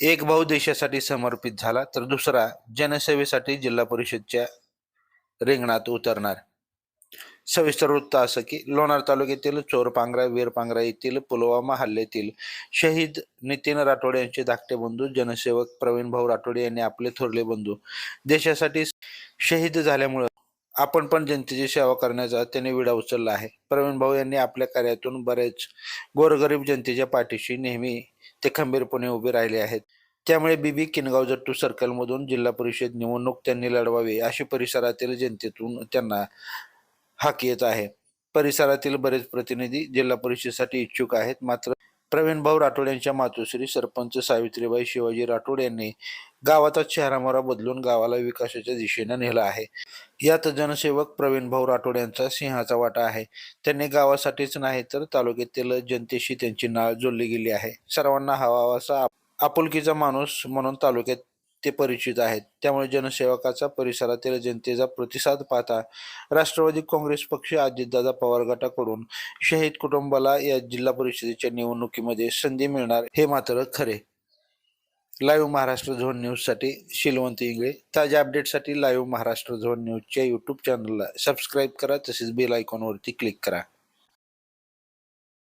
एक भाऊ देशासाठी समर्पित झाला तर दुसरा जनसेवेसाठी जिल्हा परिषदच्या रिंगणात उतरणार. सविस्तर वृत्त असं की लोणार तालुक्यातील चोरपांगरा वीरपांगरा येथील पुलवामा हल्ल्यातील शहीद नितीन राठोड यांचे धाकटे बंधू जनसेवक प्रवीण भाऊ राठोड यांनी आपले थोरले बंधू. देशासाठी शहीद झाल्यामुळं आपण पण जनतेची सेवा करण्याचा त्यांनी विडा उचलला आहे. प्रवीण भाऊ यांनी आपल्या कार्यातून बरेच गोरगरीब जनतेच्या पाठीशी नेहमी ते खंबीरपणे उभे राहिले आहेत. त्यामुळे बीबी किनगाव जट्टू सर्कलमधून जिल्हा परिषद निवडणूक त्यांनी लढवावी अशी परिसरातील जनतेतून त्यांना हाक येत आहे. परिसरातील बरेच प्रतिनिधी जिल्हा परिषदेसाठी इच्छुक आहेत. मात्र प्रवीणभाऊ राठोड यांच्या मातोश्री सरपंच सावित्रीबाई शिवाजी राठोड यांनी गावाचा चेहरामोरा बदलून गावाला विकासाच्या दिशेने नेलं आहे. यात जनसेवक प्रवीणभाऊ राठोड यांचा सिंहाचा वाटा आहे. त्यांनी गावासाठीच नाही तर तालुक्यातील जनतेशी त्यांची नाळ जोडली गेली आहे. सर्वांना हवा असा आपुलकीचा माणूस म्हणून तालुक्यात ते परिचित आहेत. त्यामुळे जनसेवकाचा परिसरातील जनतेचा प्रतिसाद पाहता राष्ट्रवादी काँग्रेस पक्ष अजितदादा पवार गटाकडून शहीद कुटुंबाला या जिल्हा परिषदेच्या निवडणुकीमध्ये संधी मिळणार हे मात्र खरे. लाईव्ह महाराष्ट्र झोन न्यूजसाठी शिलवंत इंगळे. ताज्या अपडेटसाठी लाईव्ह महाराष्ट्र झोन न्यूजच्या यूट्यूब चॅनलला सबस्क्राईब करा तसेच बेल आयकॉनवरती क्लिक करा.